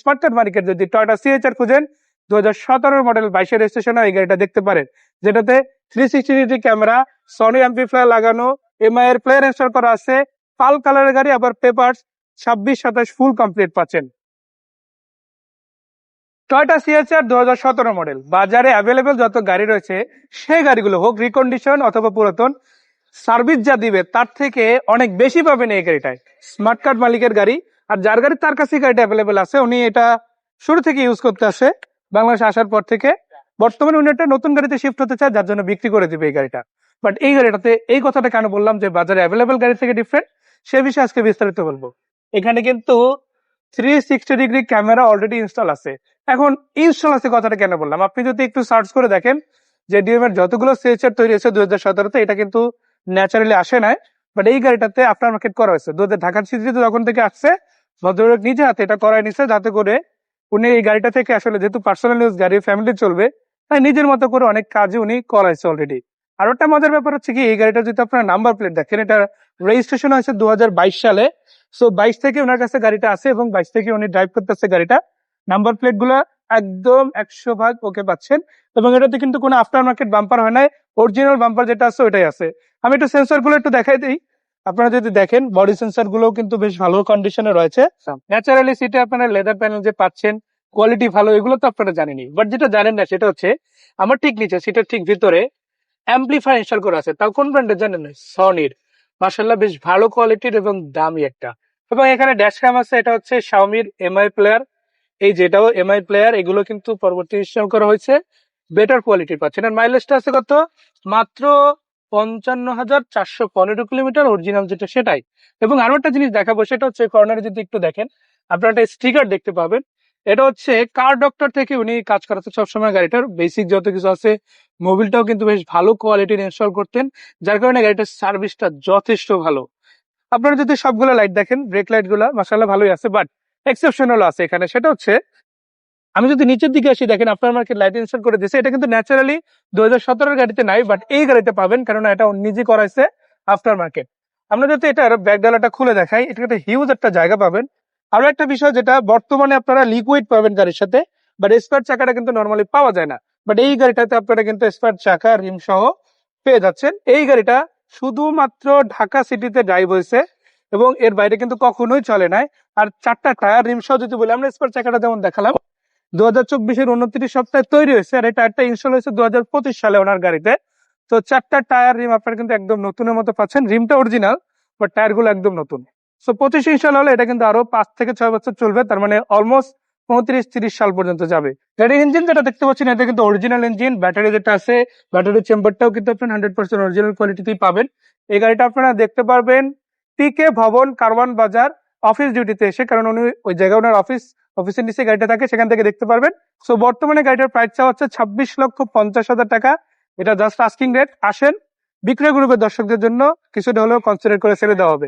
Smart card market যদি Toyota C H R খুঁজেন দু হাজার সতেরো মডেল বাইশের রেজিস্ট্রেশন এই গাড়িটা দেখতে পারেন, যেটাতে three sixty degree camera Sony amplifier লাগানো এমআই এর প্লেয়ার ইনস্টল করা আছে, পাল কালারের গাড়ি, আবার পেপারস ছাব্বিশ, সাতাশ ফুল কমপ্লিট পাচ্ছেন। টয়টা সিএচআর দু হাজার সতেরো মডেল, বাজারে অ্যাভেলেবেল যত গাড়ি রয়েছে, সেই গাড়িগুলো হোক রিকন্ডিশন অথবা পুরাতন সার্ভিস যা দিবে, তার থেকে অনেক বেশি পাবেন এই গাড়িটায়। স্মার্ট কার্ড মালিকের গাড়ি আর যার গাড়ি তার কাছে গাড়িটা অ্যাভেলেবেল আছে, উনি এটা শুরু থেকে ইউজ করতে আসে, বাংলাদেশে আসার পর থেকে। বর্তমানে উনি একটা নতুন গাড়িতে শিফট হতে চায়, যার জন্য বিক্রি করে দিবে এই গাড়িটা। বাট এই গাড়িটাতে এই কথাটা কেন বললাম যে বাজারে অ্যাভেলেবেল গাড়ি থেকে ডিফারেন্ট সে বিষয়ে আজকে বিস্তারিত বলব। এখানে কিন্তু three sixty degree camera already install আছে। এখন ইনস্টল আছে কথাটা কেন বললাম? আপনি যদি একটু সার্চ করে দেখেন, যে ডিএম এর যতগুলো সিএচআর তৈরি হয়েছে দুই হাজার সতেরোতে, এটা কিন্তু ন্যাচারালি আসে নাই। বাট এই গাড়িটাতে আফটার মার্কেট করা হয়েছে। দু হাজার ঢাকার সিটিতে যখন থেকে আসছে ভদ্রলোক নিজে হাতে এটা করাই নিছে যাতে করে উনি এই গাড়িটা থেকে আসলে যেহেতু পার্সোনাল ইউজ গাড়ি ফ্যামিলি চলবে, তাই নিজের মতো করে অনেক কাজে উনি করাইছে অলরেডি আর একটা মজার ব্যাপার হচ্ছে কি, এই গাড়িটা যদি আপনার নাম্বার প্লেট দেখেন, এটা রেজিস্ট্রেশন হয়েছে দু হাজার বাইশ সালে। সো বাইশ থেকে ওনার কাছে গাড়িটা আছে এবং বাইশ থেকে উনি ড্রাইভ করতেছে গাড়িটা। নাম্বার প্লেটগুলা একদম একশো ভাগ ওকে পাচ্ছেন এবং এটাতে কিন্তু কোনো আফটার মার্কেট বাম্পার হয় নাই। অরিজিনাল বাম্পার যেটা আছে ওটাই আছে। আমি একটু সেন্সরগুলো একটু দেখাই দিই। আপনারা যদি দেখেন বডি সেন্সরগুলো কিন্তু বেশ ভালো কন্ডিশনে রয়েছে। ন্যাচারালি সিটে আপনারা লেদার প্যানেল যে পাচ্ছেন কোয়ালিটি ভালো এগুলো তো আপনারা জানেনই। বাট যেটা জানেন না সেটা হচ্ছে আমার ঠিক নিচে সিটের ঠিক ভিতরে অ্যাম্পলিফায়ার ইনস্টল করা আছে। তাও কোন ব্র্যান্ডের জানেন না? সনির মার্শাল্লাহ বেশ ভালো কোয়ালিটির এবং দামি একটা। এবং এখানে ড্যাশ ক্যাম আছে এটা হচ্ছে শাওমির এমআই প্লেয়ার এই যেটাও এমআই প্লেয়ার এগুলো কিন্তু পরবর্তী ইনস্টল করা হয়েছে। বেটার কোয়ালিটির পাচ্ছেন। আর মাইলেজটা আছে কত? মাত্র পঞ্চান্ন হাজার চারশো পনেরো কিলোমিটার অরিজিনাল যেটা সেটাই। এবং আরও একটা জিনিস দেখাবো, সেটা হচ্ছে কর্নারে যদি একটু দেখেন, আপনারা একটা স্টিকার দেখতে পাবেন। এটা হচ্ছে কার ডক্টর থেকে উনি কাজ করাতে সবসময় গাড়িটার। বেসিক যত কিছু আছে মোবিলটাও কিন্তু বেশ ভালো কোয়ালিটির ইনস্টল করতেন, যার কারণে গাড়িটার সার্ভিসটা যথেষ্ট ভালো। আপনারা যদি সবগুলো লাইট দেখেন ব্রেক লাইটগুলা মাসাল্লাহ ভালোই আছে বাট এক্সেপশনাল আছে এখানে। সেটা হচ্ছে আমি যদি নিচের দিকে আসি, দেখেন আপনার মার্কেট লাইট ইনস্টল করে দিয়েছে এটা কিন্তু ন্যাচারালি দু হাজার গাড়িতে নাই বাট এই গাড়িতে পাবেন কারণ এটা নিজে করাইছে আফটার মার্কেট আমরা যদি এটার ব্যাক ডালাটা খুলে দেখাই এটা একটা হিউজ একটা জায়গা পাবেন। আরও একটা বিষয় যেটা, বর্তমানে আপনারা লিকুইড পাবেন গাড়ির সাথে বাট স্পার চাকাটা কিন্তু নর্মালি পাওয়া যায় না। বাট এই গাড়িটাতে আপনারা কিন্তু স্পার চাকা রিম সহ পেয়ে যাচ্ছেন। এই গাড়িটা শুধুমাত্র ঢাকা সিটিতে ড্রাইভ হয়েছে, এবং এর বাইরে কিন্তু কখনোই চলে নাই। আর চারটা টায়ার রিম সহ যদি বলি, আমরা স্পার চাকাটা যেমন দেখালাম দু হাজার চব্বিশের উনত্রিশ সপ্তাহে তৈরি হয়েছে, আর এই টায়ারটা ইনস্টল হয়েছে দু হাজার পঁচিশ সালে ওনার গাড়িতে। তো চারটা টায়ার রিম আপনারা কিন্তু একদম নতুনের মতো পাচ্ছেন। রিমটা অরিজিনাল বাট টায়ারগুলো একদম নতুন। সো পঁচিশ ইনস্টল হলে এটা কিন্তু আরও পাঁচ থেকে ছয় বছর চলবে, তার মানে অলমোস্ট পঁয়ত্রিশ, তিরিশ সাল পর্যন্ত যাবে। গাড়ির ইঞ্জিন যেটা দেখতে পাচ্ছেন, এটা কিন্তু অরিজিনাল ইঞ্জিন ব্যাটারি যেটা আছে ব্যাটারি চেম্বারটাও কিন্তু আপনি হান্ড্রেড পার্সেন্ট অরিজিনাল কোয়ালিটিতেই পাবেন। এই গাড়িটা আপনারা দেখতে পারবেন টিকে ভবন, কারওয়ান বাজার অফিস ডিউটিতে এসে, কারণ উনি ওই জায়গায় ওনার অফিস অফিসের নিচে গাড়িটা থাকে, সেখান থেকে দেখতে পারবেন। সো বর্তমানে গাড়িটার প্রাইস চাওয়া হচ্ছে ছাব্বিশ লক্ষ পঞ্চাশ হাজার টাকা। এটা জাস্ট আস্কিং রেট আসেন বিক্রয় গ্রুপের দর্শকদের জন্য কিছুটা হলেও কনসিডার করে ছেড়ে দেওয়া হবে।